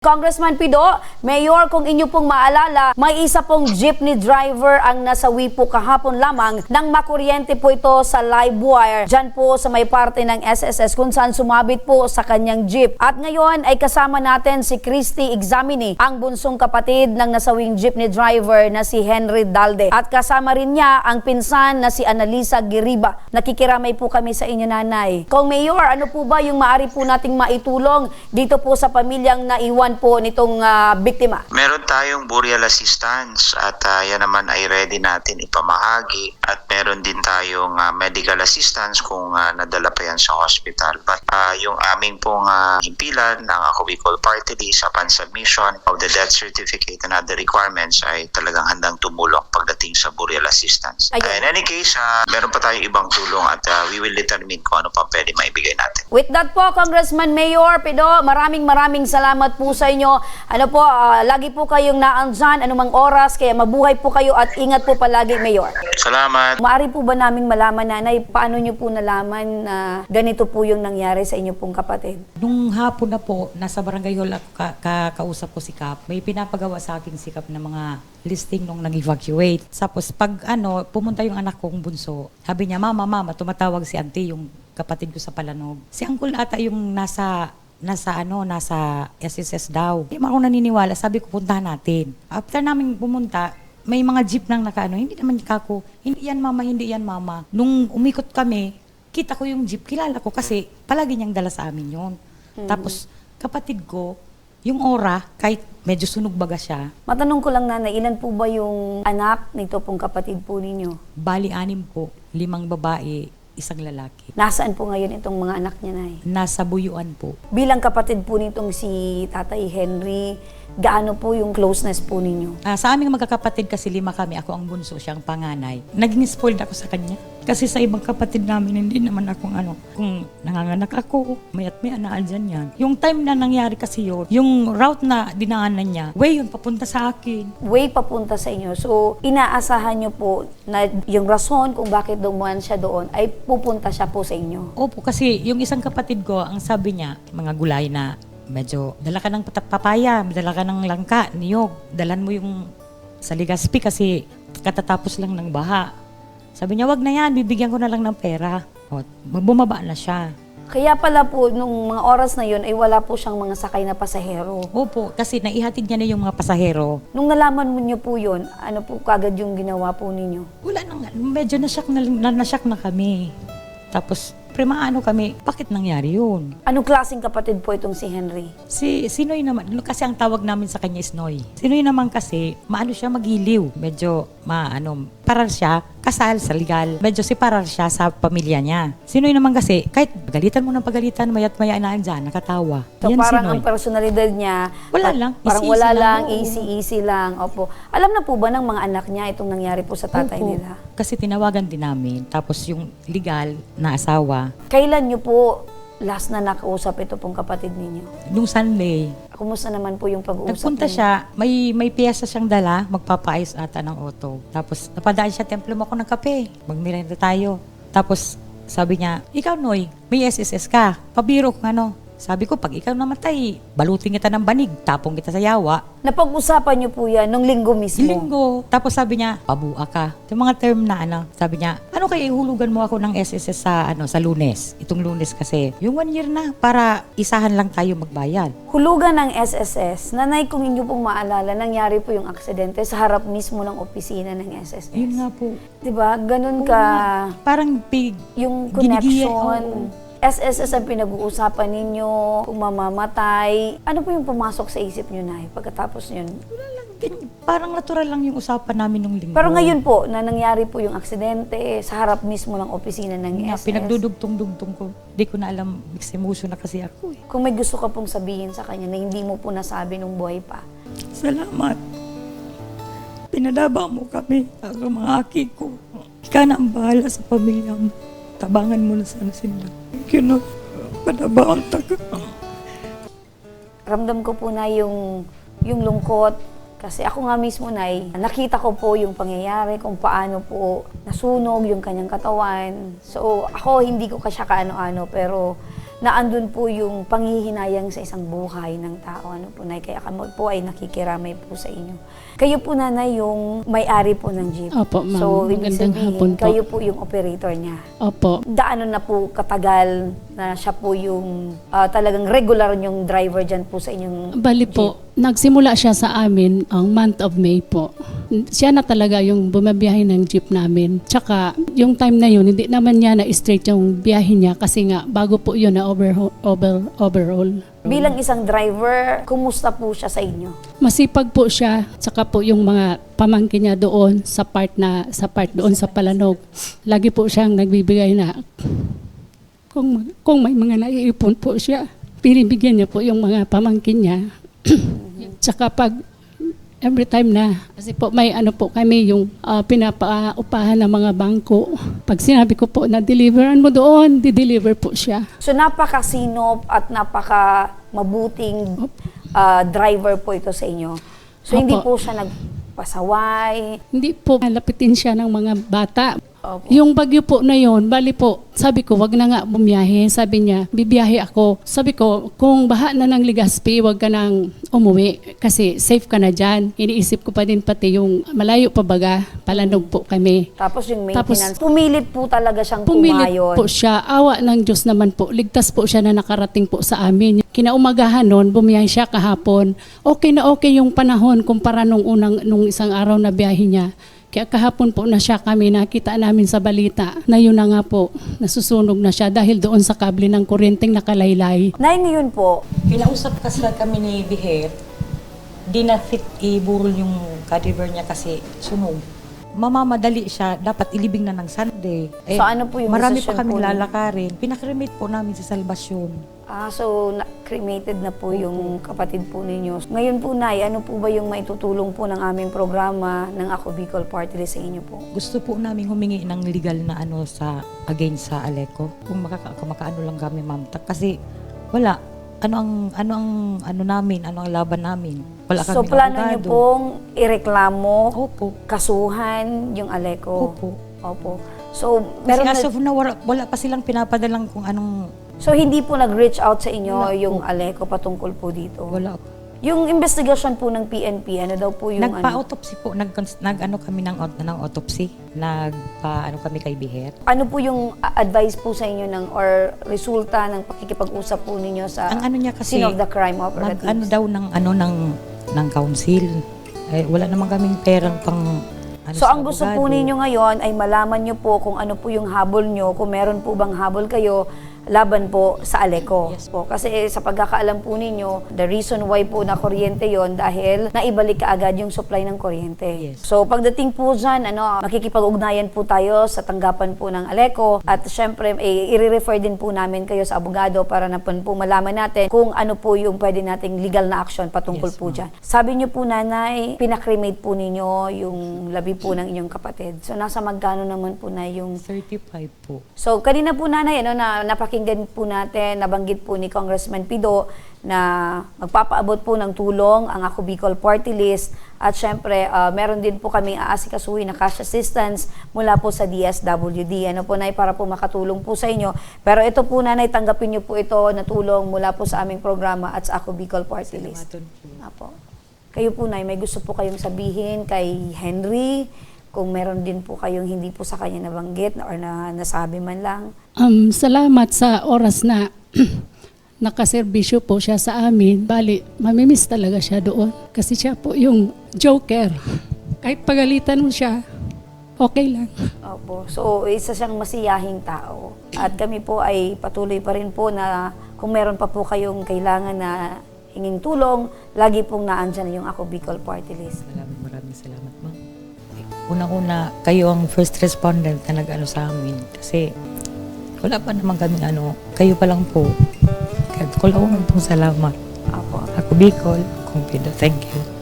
Congressman Pido, Mayor, kung inyo pong maalala, may isa pong jeepney driver ang nasawi po kahapon lamang nang makuryente po ito sa live wire dyan po sa may parte ng SSS kung saan sumabit po sa kanyang jeep. At ngayon ay kasama natin si Christy Examini, ang bunsong kapatid ng nasawing jeepney driver na si Henry Dalde. At kasama rin niya ang pinsan na si Annalisa Giriba. Nakikiramay po kami sa inyo nanay. Kung Mayor, ano po ba yung maari po nating maitulong dito po sa pamilyang naiwan po nitong ah, biktima? Meron tayong burial assistance at ah, yan naman ay ready natin ipamahagi at meron din tayong ah, medical assistance kung ah, nadala pa yan sa hospital. But ah, yung aming pong uh, himpilan ng ako we call party list upon submission of the death certificate and other requirements ay talagang handang tumulong pagdating sa burial assistance. Ayun. Ah, in any case, ah, meron pa tayong ibang tulong at ah, we will determine kung ano pa pwede maibigay natin. With that po, Congressman Mayor Pido, maraming maraming salamat po sa inyo. Ano po, ah, lagi po kayong naandyan, anumang oras, kaya mabuhay po kayo at ingat po palagi, Mayor. Salamat! Maari po ba naming malaman, nanay, paano nyo po nalaman na ganito po yung nangyari sa inyo pong kapatid? Nung hapon na po, nasa barangay hall ako ka, ka- kausap ko si Kap. May pinapagawa sa akin si Kap na mga listing nung nag-evacuate. Tapos pag ano, pumunta yung anak kong bunso, sabi niya, mama, mama, tumatawag si auntie, yung kapatid ko sa Palanog. Si uncle ata yung nasa nasa ano, nasa SSS daw. Hindi ako naniniwala, sabi ko puntahan natin. After namin pumunta, may mga jeep nang nakaano, hindi naman kako, hindi yan mama, hindi yan mama. Nung umikot kami, kita ko yung jeep, kilala ko kasi palagi niyang dala sa amin yon. Tapos kapatid ko, yung ora, kahit medyo sunog baga siya, Matanong ko lang, nanay, ilan po ba yung anak nito pong kapatid po ninyo? bali anim po, limang babae, isang lalaki. Nasaan po ngayon itong mga anak niya, nay? Nasa buyuan po. Bilang kapatid po nitong si Tatay Henry, gaano po yung closeness po ninyo? Ah, sa aming magkakapatid kasi lima kami, ako ang bunso, siyang panganay. Naging spoiled ako sa kanya. Kasi sa ibang kapatid namin, hindi naman akong ano, kung nanganganak ako, mayat may anaan dyan yan. Yung time na nangyari kasi yun, yung route na dinaanan niya, way yun, papunta sa akin. way papunta sa inyo. So, inaasahan nyo po na yung rason kung bakit dumaan siya doon ay pupunta siya po sa inyo. Opo, kasi yung isang kapatid ko, ang sabi niya, mga gulay na medyo, dala ka ng papaya, dala ka ng langka, niyog, dalan mo yung sa Ligaspi kasi katatapos lang ng baha. Sabi niya, wag na yan, bibigyan ko na lang ng pera. O, bumaba na siya. Kaya pala po, nung mga oras na yun, ay wala po siyang mga sakay na pasahero. Opo, kasi naihatid niya na yung mga pasahero. Nung nalaman mo niyo po yun, ano po kagad yung ginawa po ninyo? Wala nang, medyo nasyak na, na, nasyak na kami. Tapos, premaano kami, bakit nangyari yun? Anong klaseng kapatid po itong si Henry? Si Sinoy naman, kasi ang tawag namin sa kanya is Noy. Sinoy naman kasi, maano siya magiliw. Medyo, maano, parar siya, kasal sa legal. Medyo si parar siya sa pamilya niya. Sinoy naman kasi, kahit pagalitan mo ng pagalitan, mayat maya na andyan, nakatawa. So Yan parang Sinoy. ang personalidad niya, Wala pa- lang, Parang easy-easy wala lang, lang, oo. easy-easy lang. Opo. Alam na po ba ng mga anak niya itong nangyari po sa tatay Opo. nila? Kasi tinawagan din namin. Tapos yung legal na asawa, Kailan niyo po last na nakausap ito pong kapatid ninyo? nung Sunday, Kumusta naman po yung pag-uusap Nagpunta ninyo? siya, may may piyesa siyang dala, magpapaayos ata ng auto. Tapos napadaan siya, templo mo ako ng kape, magmirenda tayo. Tapos sabi niya, ikaw Noy, may SSS ka, pabiro kung ano. Sabi ko, pag ikaw namatay, balutin kita ng banig, tapong kita sa yawa. Napag-usapan niyo po yan nung linggo mismo? Linggo. Tapos sabi niya, pabua ka. Yung mga term na ano, sabi niya, ano kaya ihulugan mo ako ng SSS sa ano sa lunes? Itong lunes kasi. Yung one year na, para isahan lang tayo magbayad. Hulugan ng SSS, nanay kung inyo pong maalala, nangyari po yung aksidente sa harap mismo ng opisina ng SSS. Yun nga po. Diba? Ganun ka, Parang big, yung connection. oo. SSS ang pinag-uusapan ninyo, kung mamamatay. Ano po yung pumasok sa isip nyo, Nay, pagkatapos yun? Parang natural lang yung usapan namin nung linggo. Pero ngayon po, na nangyari po yung aksidente sa harap mismo ng opisina ng nga, SS. pinagdudugtong-dugtong ko. Di ko na alam, mixed emotion na kasi ako eh. Kung may gusto ka pong sabihin sa kanya na hindi mo po nasabi nung buhay pa, Salamat. Pinadaba mo kami, ako mga aki ko. Ikaw na ang bahala sa pamilya mo. Tabangan mo na sana sila. Thank you, no. Padaba ang taga. ramdam ko po na yung, yung lungkot. Kasi ako nga mismo, Nay, nakita ko po yung pangyayari, kung paano po nasunog yung kanyang katawan. So, ako hindi ko kasya kaano-ano, pero na andun po yung panghihinayang sa isang buhay ng tao. Ano po, Nay? Kaya kami po ay nakikiramay po sa inyo. Kayo po, Nanay, yung may-ari po ng jeep. Opo, ma'am. So, ibig Magandang sabihin, hapon po. kayo po yung operator niya. Opo. Gaano na po katagal na siya po yung ah, talagang regular yung driver dyan po sa inyong Bali po, nagsimula siya sa amin ang month of May po. Siya na talaga yung bumabiyahe ng jeep namin. Tsaka, yung time na yun, hindi naman niya na-straight yung biyahe niya kasi nga, bago po yun na over, over, overall. Bilang isang driver, kumusta po siya sa inyo? Masipag po siya, tsaka po yung mga pamangkin niya doon sa part na sa part doon sa Palanog. Lagi po siyang nagbibigay na kung kung may mga naiipon po siya, binibigyan niya po yung mga pamangkin niya. Tsaka pag every time na kasi po may ano po kami yung ah, pinapaupahan ng mga bangko. Pag sinabi ko po na deliveran mo doon, di-deliver po siya. So napakasinop at napaka mabuting ah, driver po ito sa inyo. So hindi Opo. po siya nagpasaway. Hindi po lapitin siya ng mga bata. Opo. Yung bagyo po na yon, bali po, sabi ko, wag na nga bumiyahe. Sabi niya, bibiyahe ako. Sabi ko, kung baha na ng Ligaspi, wag ka nang umuwi. Kasi safe ka na dyan. Iniisip ko pa din pati yung malayo pa baga, palanog po kami. Tapos yung Tapos- maintenance. pumilit po talaga siyang Pumilit kumayon. po siya. Awa ng Diyos naman po. Ligtas po siya na nakarating po sa amin. Kinaumagahan noon, bumiyahe siya kahapon. Okay na okay yung panahon kumpara nung unang nung isang araw na biyahe niya. Kaya kahapon po na siya kami nakita namin sa balita na yun na nga po, nasusunog na siya dahil doon sa kable ng kuryenteng nakalaylay. Nay, ngayon po, Kinausap kasi kami ni Biher, di na fit iburol yung cadaver niya kasi sunog. Mamamadali siya, dapat ilibing na ng Sunday. Eh, So, ano po yung Marami pa kami lalakarin. Pinakremate po namin sa salvasyon. Ah, so na- cremated na po yung kapatid po ninyo. Ngayon po, Nay, ano po ba yung maitutulong po ng aming programa ng Ako Bicol Party List sa inyo po? Gusto po namin humingi ng legal na ano sa against sa Aleco. Kung makaka, makaano lang kami, ma'am. Ta- Kasi wala. Ano ang ano ang ano namin, ano ang laban namin? Wala So, kaming plano niyo abogado. pong ireklamo, Opo. kasuhan yung Aleco? Opo. Opo. So, Kasi meron as na- of now, wala, wala pa silang pinapadalang kung anong So hindi po nag-reach out sa inyo Wala yung po. Aleco patungkol po dito? wala Yung investigation po ng PNP, ano daw po yung ano? Nagpa-autopsy po, nag, nag ano kami ng, aut- ng autopsy, nagpa ano kami kay Biher. Ano po yung a- advice po sa inyo ng or resulta ng pakikipag-usap po ninyo sa Ang ano niya kasi, scene of the crime Nag, operatives? ano daw ng ano ng ng council. Eh, wala naman kaming perang pang ano so sa ang gusto po abogado. ninyo ngayon ay malaman nyo po kung ano po yung habol nyo, kung meron po bang habol kayo laban po sa Aleco. Yes po. Kasi sa pagkakaalam po ninyo, the reason why po na kuryente yon dahil naibalik kaagad yung supply ng kuryente. Yes. So pagdating po dyan, ano, makikipag-ugnayan po tayo sa tanggapan po ng Aleco at syempre eh, i-refer din po namin kayo sa abogado para na po malaman natin kung ano po yung pwede nating legal na action patungkol Yes, po dyan. Sabi niyo po nanay, pinakremate po ninyo yung labi po ng inyong kapatid. So nasa magkano naman po na yung 35 po. So, kanina po nanay, ano, na, napakinggan po natin, nabanggit po ni Congressman Pido na magpapaabot po ng tulong ang Ako Bicol Party List at syempre, ah, meron din po kami aasikasuhin na cash assistance mula po sa DSWD. Ano po, Nay, para po makatulong po sa inyo. Pero ito po, Nanay, tanggapin niyo po ito na tulong mula po sa aming programa at sa Ako Bicol Party List. Apo. Kayo po, Nay, may gusto po kayong sabihin kay Henry, kung meron din po kayong hindi po sa kanya nabanggit or na nasabi man lang. Um, salamat sa oras na nakaserbisyo po siya sa amin. Bali, mamimiss talaga siya doon. Kasi siya po yung joker. Kahit pagalitan mo siya, okay lang. Opo. So, isa siyang masiyahing tao. At kami po ay patuloy pa rin po na kung meron pa po kayong kailangan na hinging tulong, lagi pong naandyan yung Ako Bicol Party List. Maraming maraming salamat, ma'am. Una-una, kayo ang first respondent na nag-ano sa amin. Kasi wala pa naman kami ano, kayo pa lang po. Kaya ko lang pong salamat. Opo. Ako Bicol, Kumpido. Thank you.